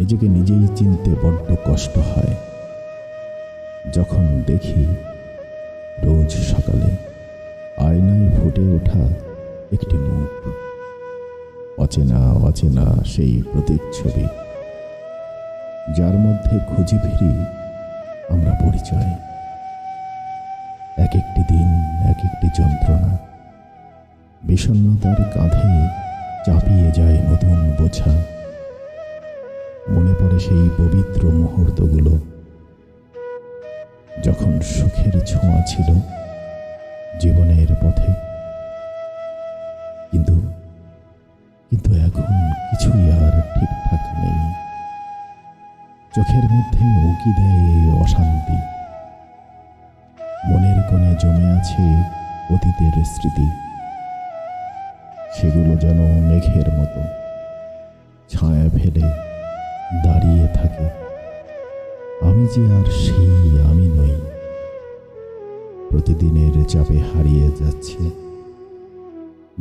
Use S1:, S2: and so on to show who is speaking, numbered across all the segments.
S1: নিজেকে নিজেই চিনতে বড্ড কষ্ট হয়। যখন দেখি রোজ সকালে আয়নায় ফুটে ওঠা একটি মুখ, অচেনা অচেনা সেই প্রতিচ্ছবি, যার মধ্যে খুঁজে ফিরি আমরা পরিচয়। এক একটি দিন এক একটি যন্ত্রণা, বিষণ্ণতার কাঁধে চাপিয়ে যায় নতুন বোঝা। মনে পড়ে সেই পবিত্র মুহূর্তগুলো। যখন সুখের ছোঁয়া ছিল জীবনের পথে। কিন্তু কিন্তু এখন কিছুই আর ঠিকঠাক নেই। চোখের মধ্যে উকি দেয় অশান্তি। মনের কোণে জমে আছে অতীতের স্মৃতি। সেগুলো যেন মেঘের মতো, ছায়া ফেলে দাঁড়িয়ে থাকে। আমি যে আর সেই আমি নই। প্রতিদিনের চাপে হারিয়ে যাচ্ছে।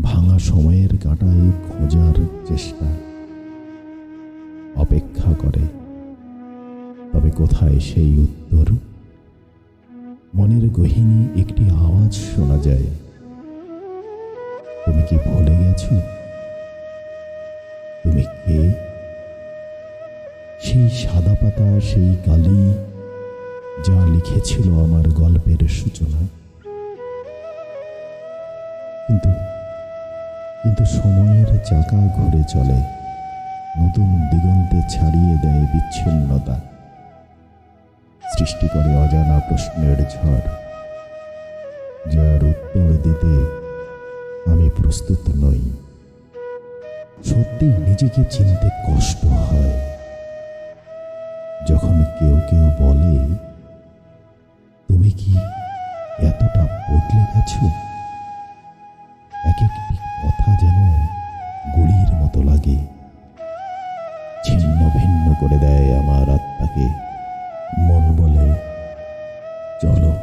S1: ভাঙা সময়ের কাঁটায় খোঁজার চেষ্টা। অপেক্ষা করে। তবে কোথায় সেই উত্তর? মনের গহিনী একটি আওয়াজ শোনা যায়। তুমি কি ভুলে গেছো? সেই গালি যা লিখেছিল আমার গল্পের সূচনা। কিন্তু কিন্তু সময়ের চাকা ঘুরে চলে, নতুন দিগন্তে ছাড়িয়ে দেয় বিচ্ছিন্নতা। সৃষ্টি করে অজানা প্রশ্নের ঝড়, যার উত্তর দিতে আমি প্রস্তুত নই। সত্যি নিজেকে চিনতে কষ্ট হয়। যখন কেউ কেউ বলে, তুমি কি এতটা বদলে গেছো? এক একটি কথা যেন গুলির মতো লাগে। ছিন্ন ভিন্ন করে দেয় আমার আত্মাকে। মন বলে, চলো,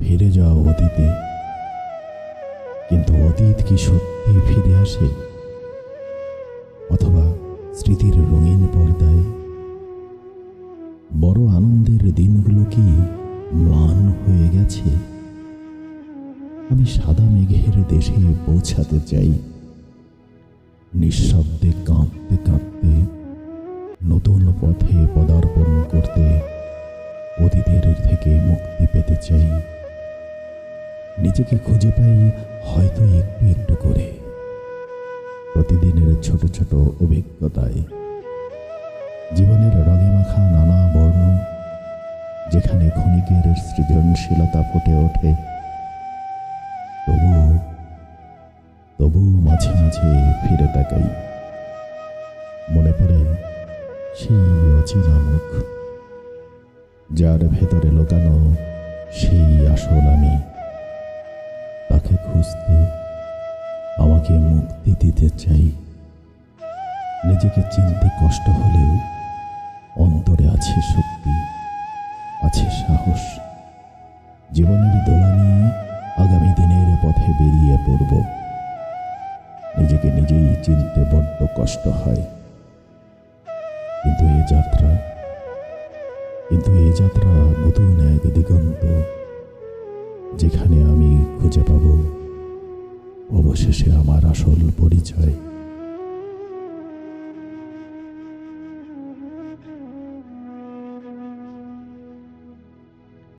S1: ফিরে যাও অতীতে। কিন্তু অতীত কি সত্যি ফিরে আসে? অথবা স্মৃতির আনন্দের দিনগুলো কি ম্লান হয়ে গেছে? আমি সাদা মেঘের দেশে পৌঁছাতে চাই। নিঃশব্দে কাঁপতে কাঁদতে নতুন পথে পদার্পণ করতে অতীতের থেকে মুক্তি পেতে চাই। নিজেকে খুঁজে পাই হয়তো একটু একটু করে। প্রতিদিনের ছোট ছোট অভিজ্ঞতায় যেখানে ক্ষণিকের সৃজনশীলতা ফুটে ওঠে, তবু তবু মাঝে মাঝে ফিরে তাকাই। মনে পড়ে সেই অচেনা মুখ, যার ভেতরে লোকানো সেই আসল আমি। তাকে খুঁজতে আমাকে মুক্তি দিতে চাই। নিজেকে চিনতে কষ্ট হলেও অন্তরে আছে শক্তি। আছে সাহস। জীবনের দোলা নিয়ে আগামী দিনের পথে বেরিয়ে পড়ব। নিজেকে নিজেই চিনতে বড্ড কষ্ট হয়। কিন্তু এ যাত্রা, কিন্তু এ যাত্রা নতুন এক দিগন্ত, যেখানে আমি খুঁজে পাব অবশেষে আমার আসল পরিচয়।